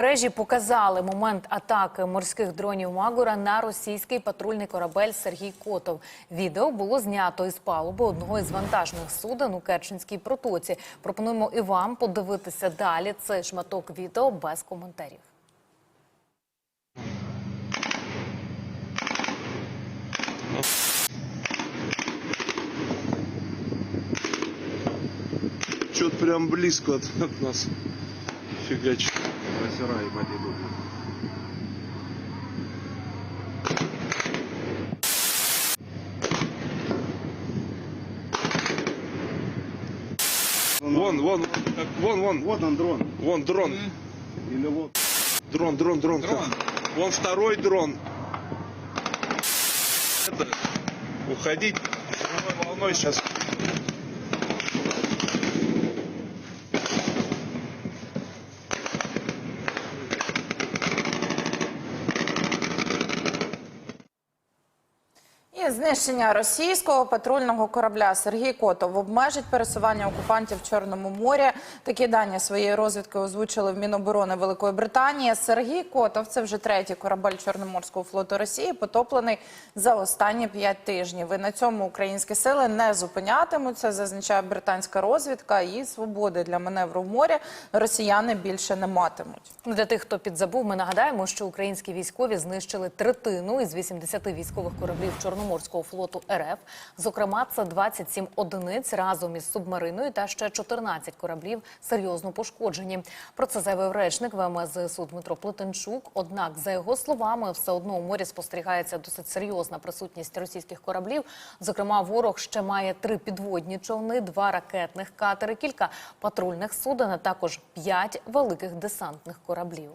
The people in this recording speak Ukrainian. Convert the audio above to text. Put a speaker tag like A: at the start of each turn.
A: Мережі показали момент атаки морських дронів Магура на російський патрульний корабель Сергій Котов. Відео було знято із палуби одного із вантажних суден у Керченській протоці. Пропонуємо і вам подивитися далі цей шматок відео без коментарів.
B: Что-то прям близко от, от нас фигачит.
C: Красера ебать идут.
B: Вон, вон, так, вон, вон,
C: Вот он дрон.
B: вон дрон.
C: Или вот.
B: Дрон, дрон, дрон.
C: Дрон.
B: Вон второй дрон. Это, уходить волной сейчас.
D: І знищення російського патрульного корабля Сергій Котов обмежить пересування окупантів в Чорному морі. Такі дані своєї розвідки озвучили в Міноборони Великої Британії. Сергій Котов це вже третій корабель Чорноморського флоту Росії, потоплений за останні п'ять тижнів. І на цьому українські сили не зупинятимуться, зазначає британська розвідка. І свободи для маневру в морі росіяни більше не матимуть.
A: Для тих, хто підзабув, ми нагадаємо, що українські військові знищили третину із 80 військових кораблів Чорноморського флоту РФ. Зокрема, це 27 одиниць разом із субмариною та ще 14 кораблів серйозно пошкоджені. Про це заявив речник ВМС ЗСУ Дмитро Плетенчук. Однак, за його словами, все одно у морі спостерігається досить серйозна присутність російських кораблів. Зокрема, ворог ще має три підводні човни, два ракетних катери, кілька патрульних суден, а також п'ять великих десантних кораблів.